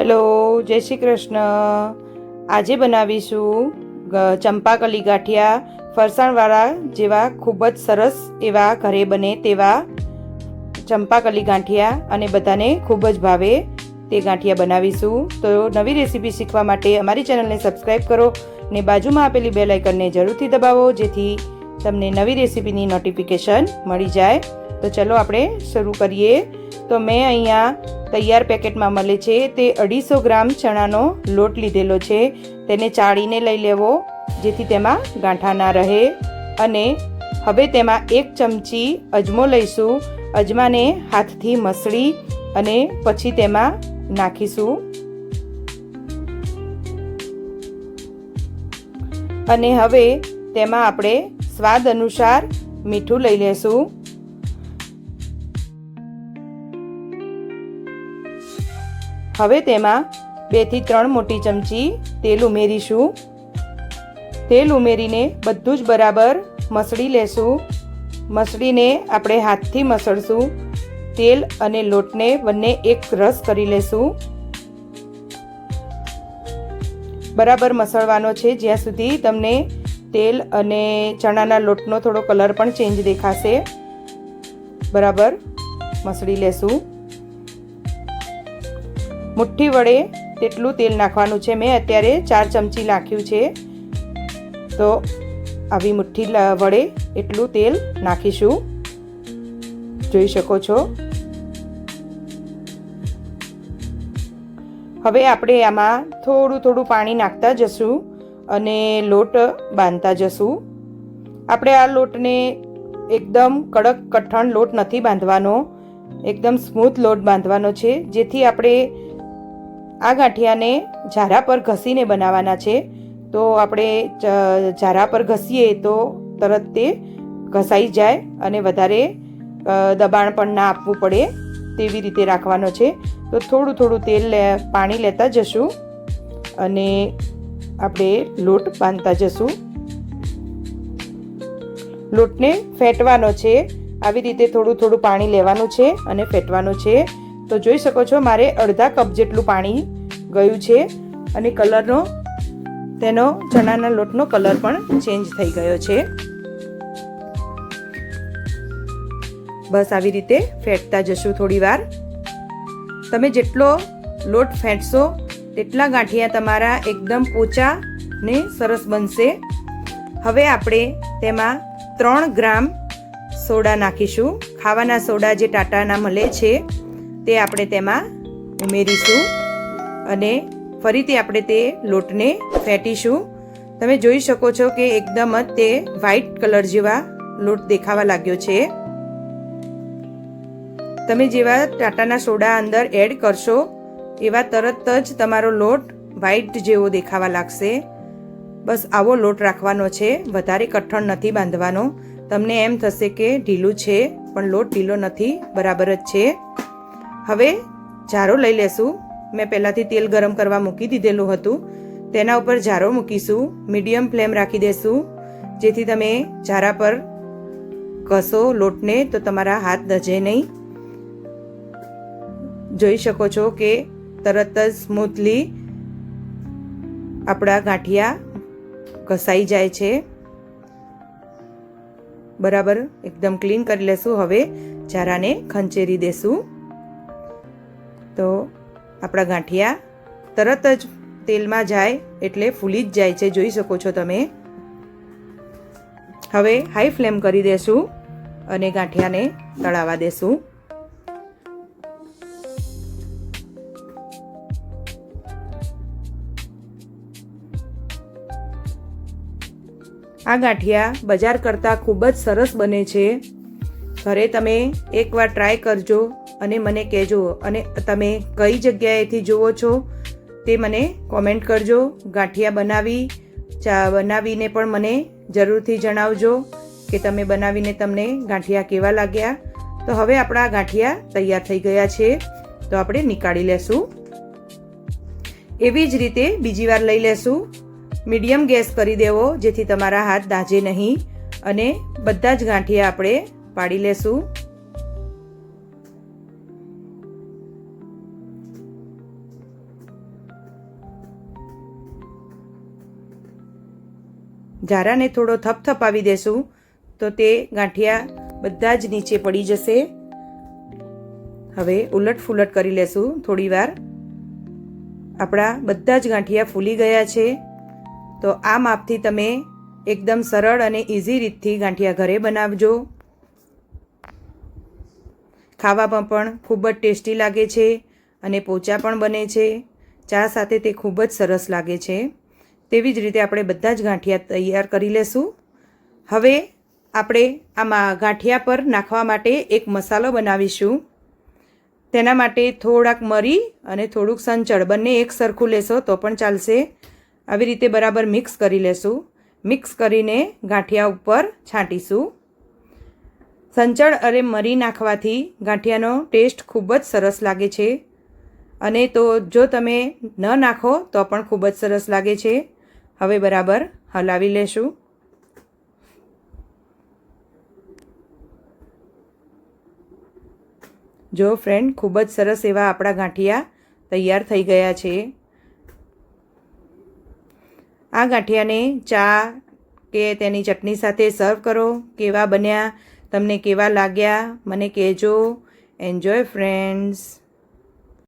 Hello, જય શ્રી કૃષ્ણ. આજે બનાવીશું ચંપાકલી ગાંઠિયા ફરસાણવાળા જેવા ખૂબ જ સરસ એવા ઘરે બને તેવા ચંપાકલી ગાંઠિયા અને બધાને ખૂબ જ ભાવે તે ગાંઠિયા બનાવીશું. તો નવી રેસીપી શીખવા માટે અમારી ચેનલને સબસ્ક્રાઈબ કરો ને બાજુમાં આપેલી બે લાઇકનને જરૂરથી દબાવો, જેથી તમને નવી રેસીપીની નોટિફિકેશન મળી જાય. તો ચલો આપણે શરૂ કરીએ. તો મેં અહીંયા તૈયાર પેકેટમાં મળે છે તે અઢીસો ગ્રામ ચણાનો લોટ લીધેલો છે. તેને ચાળીને લઈ લેવો, જેથી તેમાં ગાંઠા ના રહે. અને હવે તેમાં એક ચમચી અજમો લઈશું. અજમાને હાથથી મસળી અને પછી તેમાં નાખીશું. અને હવે તેમાં આપણે સ્વાદ અનુસાર મીઠું લઈ લેશું. હવે તેમાં બેથી ત્રણ મોટી ચમચી તેલ ઉમેરીશું. તેલ ઉમેરીને બધું જ બરાબર મસળી લેશું. મસળીને આપણે હાથથી મસળશું. તેલ અને લોટને બંને એક રસ કરી લેશું. બરાબર મસળવાનો છે જ્યાં સુધી તમને તેલ અને ચણાના લોટનો થોડો કલર પણ ચેન્જ દેખાશે. બરાબર. મસળી લેશું. મુઠ્ઠી વડે તેટલું તેલ નાખવાનું છે. મેં અત્યારે ચાર ચમચી નાખ્યું છે. તો આવી મુઠ્ઠી વડે એટલું તેલ નાખીશું. જોઈ શકો છો. હવે આપણે આમાં થોડું થોડું પાણી નાખતા જશું અને લોટ બાંધતા જશું. આપણે આ લોટને એકદમ કડક કઠણ લોટ નથી બાંધવાનો. એકદમ સ્મૂથ લોટ બાંધવાનો છે. જેથી આપણે આ ગાંઠિયાને ઝારા પર ઘસીને બનાવવાના છે. તો આપણે ઝારા પર ઘસીએ તો તરત તે ઘસાઈ જાય અને વધારે દબાણ પણ ના આપવું પડે તેવી રીતે રાખવાનો છે. તો થોડું થોડું તેલ લે- પાણી લેતા જશું અને આપણે લોટ બાંધતા જશું. લોટને ફેટવાનો છે. આવી રીતે થોડું થોડું પાણી લેવાનું છે અને ફેટવાનું છે. તો જોઈ શકો છો, મારે અડધા કપ જેટલું પાણી ગયું છે અને કલરનો, તેનો ચણાના લોટનો કલર પણ ચેન્જ થઈ ગયો છે. બસ આવી રીતે ફેટતા જશું થોડીવાર તમે જેટલો લોટ ફેંટશો તેટલા ગાંઠિયા તમારા એકદમ પોચા ને સરસ બનશે. હવે આપણે તેમાં ત્રણ ગ્રામ સોડા નાખીશું. ખાવાના સોડા જે ટાટાના મળે છે તે આપણે તેમાં ઉમેરીશું અને ફરીથી આપણે તે લોટને ફેંટીશું. તમે જોઈ શકો છો કે એકદમ જ તે વ્હાઈટ કલર જેવા લોટ દેખાવા લાગ્યો છે. તમે જેવા ટાટાના સોડા અંદર એડ કરશો, એવા તરત જ તમારો લોટ વ્હાઈટ જેવો દેખાવા લાગશે. બસ આવો લોટ રાખવાનો છે, વધારે કઠણ નથી બાંધવાનો. તમને એમ થશે કે ઢીલું છે, પણ લોટ ઢીલો નથી, બરાબર જ છે. હવે જારો લઈ લેશું. મેં પહેલાંથી તેલ ગરમ કરવા મૂકી દીધેલું હતું. તેના ઉપર જારો મૂકીશું. મીડિયમ ફ્લેમ રાખી દેશું. જેથી તમે જારા પર કસો લોટને તો તમારા હાથ દજે નહીં. જોઈ શકો છો કે તરત જ સ્મૂથલી આપણા ગાંઠિયા ઘસાઈ જાય છે. બરાબર, એકદમ ક્લીન કરી લેશું. હવે જારાને ખંચેરી દેશું. તો આપણા ગાંઠિયા તરત જ તેલમાં જાય એટલે ફૂલી જ જાય છે. જોઈ શકો છો તમે. હવે હાઈ ફ્લેમ કરી દેશું અને ગાંઠિયાને તળાવા દેશું. આ ગાંઠિયા બજાર કરતાં ખૂબ જ સરસ બને છે. ઘરે તમે એકવાર ટ્રાય કરજો. અને મને કહેજો. અને તમે કઈ જગ્યાએથી જુઓ છો તે મને કોમેન્ટ કરજો. ગાંઠિયા બનાવી, ચા બનાવીને પણ મને જરૂરથી જણાવજો કે તમે બનાવીને તમને ગાંઠિયા કેવા લાગ્યા. તો હવે આપણા ગાંઠિયા તૈયાર થઈ ગયા છે. તો આપણે નીકાળી લેશું. એવી જ રીતે બીજી વાર લઈ લેશું. મીડિયમ ગેસ કરી દેવો, જેથી તમારા હાથ દાજે નહીં. અને બધા જ ગાંઠિયા આપણે પાડી લેશું. ઝારાને થોડો થપથપાવી દેશું, તો તે ગાંઠિયા બધા જ નીચે પડી જશે. હવે ઉલટ ફુલટ કરી લેશું થોડીવાર. આપણા બધા જ ગાંઠિયા ફૂલી ગયા છે. તો આ માપથી તમે એકદમ સરળ અને ઇઝી રીતથી ગાંઠિયા ઘરે બનાવજો. ખાવામાં પણ ખૂબ જ ટેસ્ટી લાગે છે અને પોચા પણ બને છે. ચા સાથે તે ખૂબ જ સરસ લાગે છે. તેવી જ રીતે આપણે બધા જ ગાંઠિયા તૈયાર કરી લેશું. હવે આપણે આમાં ગાંઠિયા પર નાખવા માટે એક મસાલો બનાવીશું. તેના માટે થોડાક મરી અને થોડુંક સંચળ, બંને એક સરખું લેશો તો પણ ચાલશે. આવી રીતે બરાબર મિક્સ કરી લેશું. મિક્સ કરીને ગાંઠિયા ઉપર છાંટીશું. સંચળ અને મરી નાખવાથી ગાંઠિયાનો ટેસ્ટ ખૂબ જ સરસ લાગે છે. અને તો જો તમે ન નાખો તો પણ ખૂબ જ સરસ લાગે છે. હવે બરાબર હલાવી લેશું. જો ફ્રેન્ડ ખૂબ જ સરસ એવા આપણા ગાંઠિયા તૈયાર થઈ ગયા છે. આ ગાંઠિયાને ચા કે તેની ચટણી સાથે સર્વ કરો. કેવા બન્યા, તમને કેવા લાગ્યા, મને કહેજો. Enjoy friends